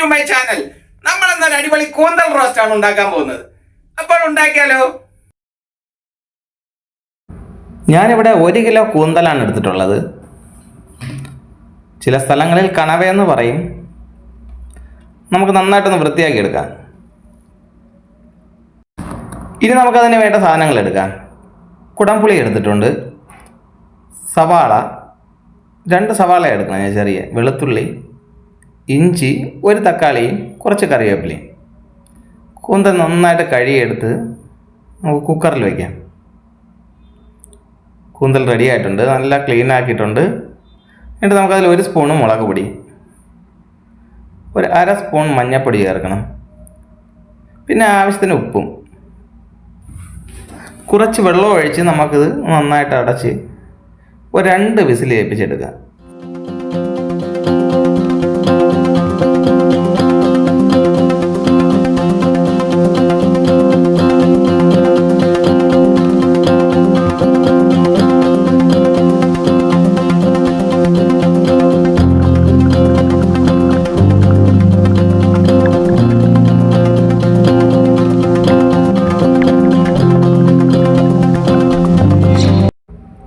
To my channel നമ്മൾ എന്നാൽ അടിപൊളി കൂന്തൽ റോസ്റ്റ് ആണ് ഉണ്ടാക്കാൻ പോകുന്നത്. അപ്പോൾ ഉണ്ടാക്കിയാലോ? ഞാനിവിടെ ഒരു കിലോ കൂന്തലാണ് എടുത്തിട്ടുള്ളത്. ചില സ്ഥലങ്ങളിൽ കണവയെന്ന് പറയും. നമുക്ക് നന്നായിട്ടൊന്ന് വൃത്തിയാക്കി എടുക്കാം ഇനി നമുക്കതിന് വേണ്ട സാധനങ്ങൾ എടുക്കാം. കുടംപുളി എടുത്തിട്ടുണ്ട്. സവാള. രണ്ട് സവാള എടുക്കണം ഞാൻ ചെറിയ വെളുത്തുള്ളി. ഇഞ്ചി ഒരു തക്കാളിയും കുറച്ച് കറിവേപ്പിലയും. കൂന്ത നന്നായിട്ട് കഴുകിയെടുത്ത് നമുക്ക് കുക്കറിൽ വയ്ക്കാം കൂന്തൽ റെഡി ആയിട്ടുണ്ട് നല്ല ക്ലീൻ ആക്കിയിട്ടുണ്ട്. എന്നിട്ട് നമുക്കതിൽ ഒരു സ്പൂണ് മുളക് പൊടി ഒരു അര സ്പൂൺ മഞ്ഞൾപ്പൊടി ചേർക്കണം. പിന്നെ ആവശ്യത്തിന് ഉപ്പും. കുറച്ച് വെള്ളം ഒഴിച്ച് നമുക്കിത് നന്നായിട്ട് അടച്ച് ഒരു രണ്ട് വിസിൽ ഏൽപ്പിച്ചെടുക്കാം.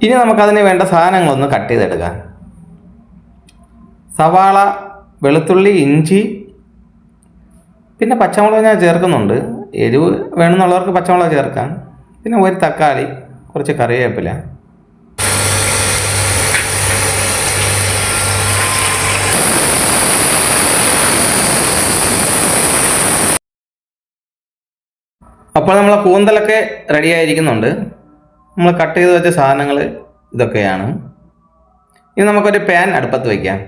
ഇനി നമുക്കതിന് വേണ്ട സാധനങ്ങളൊന്ന് കട്ട് ചെയ്തെടുക്കാം. സവാള വെളുത്തുള്ളി ഇഞ്ചി പിന്നെ പച്ചമുളക് ഞാൻ ചേർക്കുന്നുണ്ട്. എരിവ് വേണമെന്നുള്ളവർക്ക് പച്ചമുളക് ചേർക്കാം. പിന്നെ ഒരു തക്കാളി കുറച്ച് കറിവേപ്പില. അപ്പോൾ നമ്മളെ കൂന്തലൊക്കെ റെഡി ആയിരിക്കുന്നുണ്ട്. നമ്മൾ കട്ട് ചെയ്ത് വെച്ച സാധനങ്ങൾ ഇതൊക്കെയാണ്. ഇനി നമുക്കൊരു പാൻ അടുപ്പത്ത് വയ്ക്കാം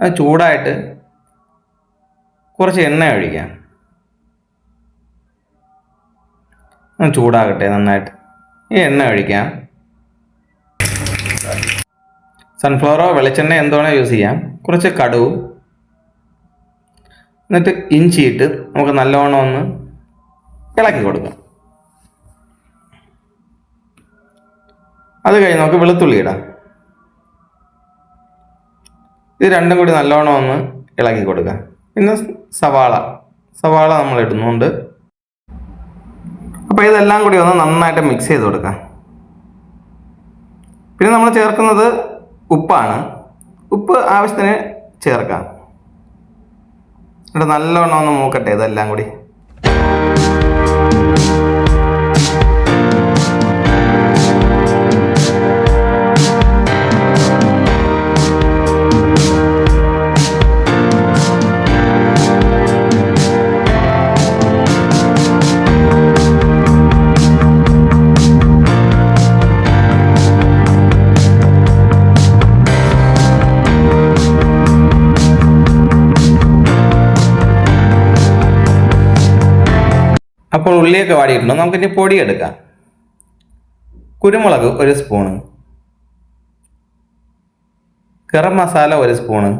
അത് ചൂടായിട്ട് കുറച്ച് എണ്ണ ഒഴിക്കാം. ചൂടാകട്ടെ നന്നായിട്ട്. ഈ എണ്ണ ഒഴിക്കാം. സൺഫ്ലവറോ വെളിച്ചെണ്ണ എന്തോണോ യൂസ് ചെയ്യാം. കുറച്ച് കടുവ്. എന്നിട്ട് ഇഞ്ചിയിട്ട് നമുക്ക് നല്ലോണം ഒന്ന് ഇളക്കി കൊടുക്കാം. അത് കഴിഞ്ഞ് നമുക്ക് വെളുത്തുള്ളി ഇടാം. ഇത് രണ്ടും കൂടി നല്ലോണം ഒന്ന് ഇളക്കി കൊടുക്കുക പിന്നെ സവാള. സവാള നമ്മൾ ഇടുന്നുണ്ട്. അപ്പോൾ ഇതെല്ലാം കൂടി ഒന്ന് നന്നായിട്ട് മിക്സ് ചെയ്ത് കൊടുക്കാം. പിന്നെ നമ്മൾ ചേർക്കുന്നത് ഉപ്പാണ്. ഉപ്പ് ആവശ്യത്തിന് ചേർക്കാം. എന്നിട്ട് നല്ലോണം ഒന്ന് മൂക്കട്ടെ ഇതെല്ലാം കൂടി. അപ്പോൾ ഉള്ളിയൊക്കെ വാടിയിട്ടുണ്ട്? നമുക്കിനി പൊടിയെടുക്കാം. കുരുമുളക് ഒരു സ്പൂണ് ഗരം മസാല ഒരു സ്പൂണ്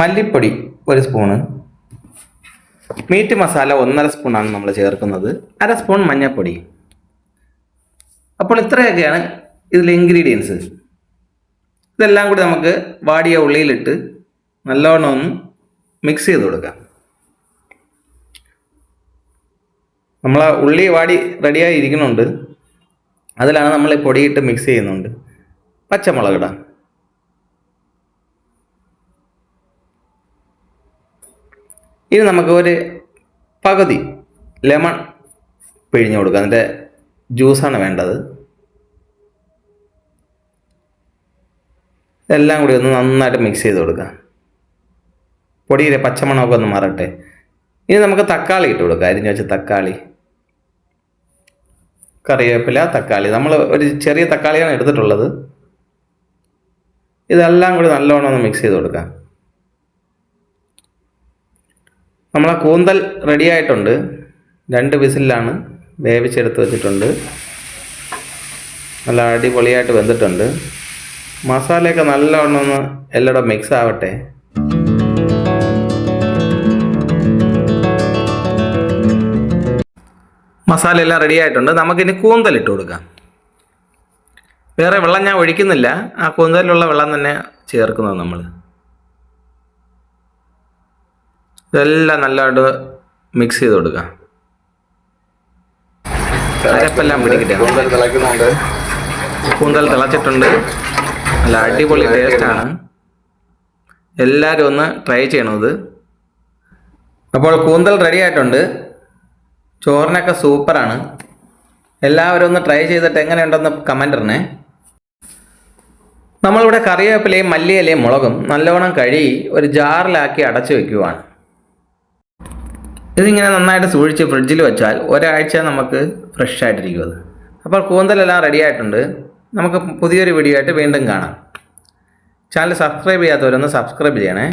മല്ലിപ്പൊടി ഒരു സ്പൂണ് മീറ്റ് മസാല ഒന്നര സ്പൂണാണ് നമ്മൾ ചേർക്കുന്നത്. അര സ്പൂൺ മഞ്ഞൾപ്പൊടി. അപ്പോൾ ഇത്രയൊക്കെയാണ് ഇതിലെ ഇൻഗ്രീഡിയൻസ് ഇതെല്ലാം കൂടി നമുക്ക് വാടിയ ഉള്ളിയിലിട്ട് നല്ലോണം ഒന്ന് മിക്സ് ചെയ്ത് കൊടുക്കാം. നമ്മൾ ആ ഉള്ളി വാടി റെഡിയായി ഇരിക്കുന്നുണ്ട്. അതിലാണ് നമ്മൾ പൊടിയിട്ട് മിക്സ് ചെയ്യുന്നുണ്ട്. പച്ചമുളക് ഇടാം ഇനി നമുക്ക് ഒരു പകുതി ലെമൺ പിഴിഞ്ഞു കൊടുക്കുക അതിന്റെ ജ്യൂസാണ് വേണ്ടത്. എല്ലാം കൂടി ഒന്ന് നന്നായിട്ട് മിക്സ് ചെയ്ത് കൊടുക്കുക പൊടിയിലെ പച്ചമണമൊക്കെ ഒന്ന് മാറട്ടെ. ഇനി നമുക്ക് തക്കാളി ഇട്ട് കൊടുക്കാം. അരിഞ്ഞ് വെച്ച തക്കാളി. കറിവേപ്പില തക്കാളി. നമ്മൾ ഒരു ചെറിയ തക്കാളിയാണ് എടുത്തിട്ടുള്ളത്. ഇതെല്ലാം കൂടി നല്ലോണം ഒന്ന് മിക്സ് ചെയ്ത് കൊടുക്കാം. നമ്മളെ കൂന്തൽ റെഡി ആയിട്ടുണ്ട്. രണ്ട് വിസിലാണ് വേവിച്ചെടുത്ത് വെച്ചിട്ടുണ്ട്. നല്ല അടിപൊളിയായിട്ട് വെന്തിട്ടുണ്ട്. മസാലയൊക്കെ നല്ലോണം ഒന്ന് മിക്സ് ആവട്ടെ. മസാല എല്ലാം റെഡി ആയിട്ടുണ്ട്. നമുക്കിനി കൂന്തൽ ഇട്ട് കൊടുക്കാം. വേറെ വെള്ളം ഞാൻ ഒഴിക്കുന്നില്ല. ആ കൂന്തലിലുള്ള വെള്ളം തന്നെ ചേർക്കുന്നത് നമ്മൾ ഇതെല്ലാം നല്ലതായിട്ട് മിക്സ് ചെയ്ത് കൊടുക്കാം. അരപ്പെല്ലാം പിടിക്കട്ടെ. കൂന്തൽ തിളച്ചിട്ടുണ്ട്. നല്ല അടിപൊളി ടേസ്റ്റാണ് എല്ലാവരും ഒന്ന് ട്രൈ ചെയ്യണത് അപ്പോൾ കൂന്തൽ റെഡി ആയിട്ടുണ്ട്. ചോറിനൊക്കെ സൂപ്പറാണ്. എല്ലാവരും ഒന്ന് ട്രൈ ചെയ്തിട്ട് എങ്ങനെയുണ്ടെന്ന് കമന്റ് ഇടണേ. നമ്മളിവിടെ കറിവേപ്പിലയും മല്ലിയിലയും മുളകും നല്ലവണ്ണം കഴുകി ഒരു ജാറിലാക്കി അടച്ചു വെക്കുവാണ്. ഇതിങ്ങനെ നന്നായിട്ട് സൂക്ഷിച്ച് ഫ്രിഡ്ജിൽ വെച്ചാൽ ഒരാഴ്ച നമുക്ക് ഫ്രഷ് ആയിട്ടിരിക്കും അത് അപ്പോൾ കൂന്തലെല്ലാം റെഡി ആയിട്ടുണ്ട്. നമുക്ക് പുതിയൊരു വീഡിയോ ആയിട്ട് വീണ്ടും കാണാം. ചാനൽ സബ്സ്ക്രൈബ് ചെയ്യാത്തവരൊന്ന് സബ്സ്ക്രൈബ് ചെയ്യണേ.